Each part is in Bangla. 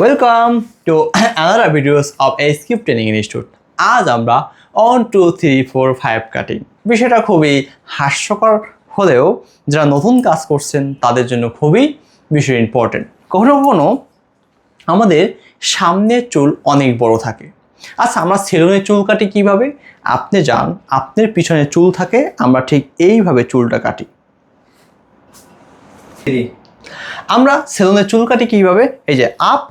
Welcome to another videos of a skip training institute আজ আমরা one two three four five cutting বিষয়টা খুবই হাস্যকর হলেও যারা নতুন কাজ করছেন তাদের জন্য খুবই বিষয় ইম্পর্টেন্ট কখনো কখনো আমাদের সামনের চুল অনেক বড় থাকে। আচ্ছা আমরা সেলুনের চুল কাটি কীভাবে? আপনি যান আপনার পিছনে চুল থাকে আমরা ঠিক এইভাবে চুলটা কাটি। আমরা সেলুনের চুল কাটি কীভাবে? এই যে up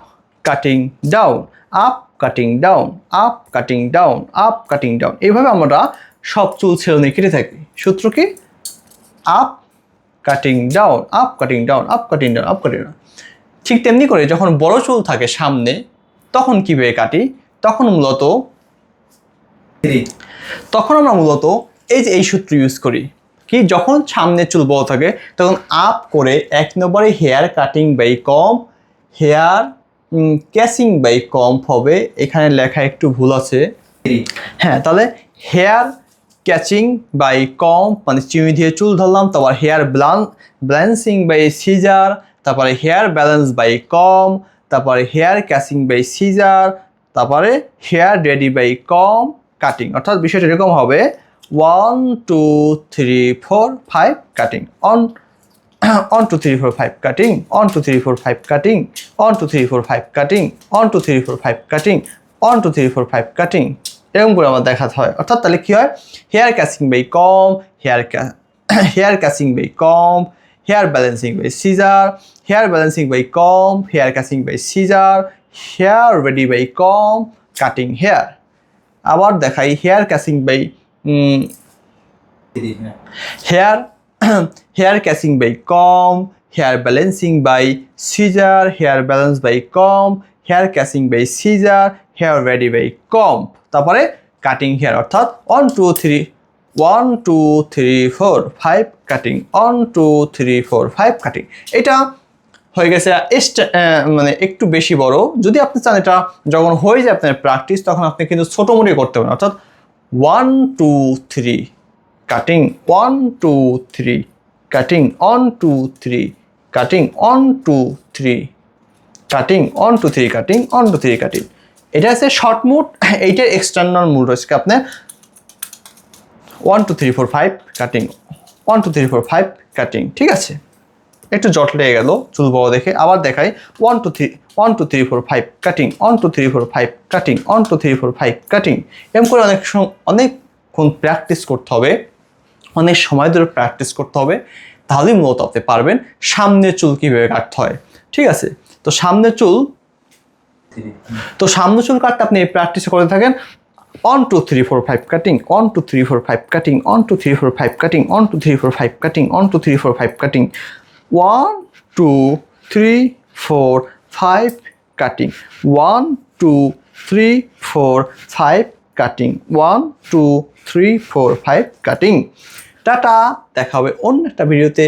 cutting down up cutting down up cutting down up cutting down এইভাবে আমরা সব চুল সেলুনে কেটে থাকি। সূত্র কি? Up cutting down up cutting down up cutting down up cutting down ঠিক তেমনি করে যখন বড় চুল থাকে সামনে, তখন কীভাবে কাটি? তখন মূলত তখন আমরা মূলত এই যে এই সূত্র ইউজ করি। কি? যখন সামনের চুল বড় থাকে, তখন আপ করে এক নম্বরে hair cutting by comb hair casing by comb হবে। এখানে লেখা একটু ভুল আছে। হ্যাঁ তাহলে হেয়ার ক্যাচিং বাই কম মানে চিমি দিয়ে চুল ধরলাম, তারপর হেয়ার ব্লান ব্যালেন্সিং বাই সিজার তারপরে হেয়ার ব্যালেন্স বাই কম তারপরে হেয়ার ক্যাচিং বাই সিজার তারপরে hair ready by comb cutting অর্থাৎ বিষয়টা এরকম হবে। One two three four five cutting one one two three four five cutting one two three four five cutting one two three four five cutting one two three four five cutting one two three four five cutting এরকম করে আমার দেখাতে হয়। অর্থাৎ তাহলে কী হয়? Hair casing by comb hair hair casing by comb hair balancing by scissor hair balancing by comb hair casing by scissor hair ready by comb cutting hair আবার দেখাই hair casing by hair hair catching by comb hair balancing by scissor hair balance by comb hair catching by scissor hair ready by comb তারপরে কাটিং হেয়ার অর্থাৎ one two three one two three four five cutting one two three four five cutting এটা হয়ে গেছে মানে একটু বেশি বড়। যদি আপনি চান এটা যখন হয়ে যায় আপনার প্র্যাকটিস তখন আপনি কিন্তু ছোটো মোটে করতে পারেন। অর্থাৎ one two three cutting one two three cutting one two three cutting one two three cutting one two three cutting one two three cutting এটা আছে শর্ট মুড এইটার এক্সটার্নাল মুড রয়েছে আপনার? One two three four five cutting one two three four five cutting ঠিক আছে? একটু জট লেগে গেল, চুল বড় দেখে। আবার দেখাই one two three one two three four five cutting one two three four five cutting one two three four five cutting এরকম করে অনেক অনেকক্ষণ প্র্যাকটিস করতে হবে। অনেক সময় ধরে প্র্যাকটিস করতে হবে, তাহলেই মূলত আপনি পারবেন সামনের চুল কীভাবে কাটতে হয়, ঠিক আছে? তো সামনের চুল, তো সামনে চুল কাটতে আপনি প্র্যাকটিস করে থাকেন one two three four five cutting one two three four five cutting one two three four five cutting one two three four five cutting one two three four five cutting one two three four five cutting one two three four five cutting one two three four five cutting tata দেখা হবে অন্য একটা ভিডিওতে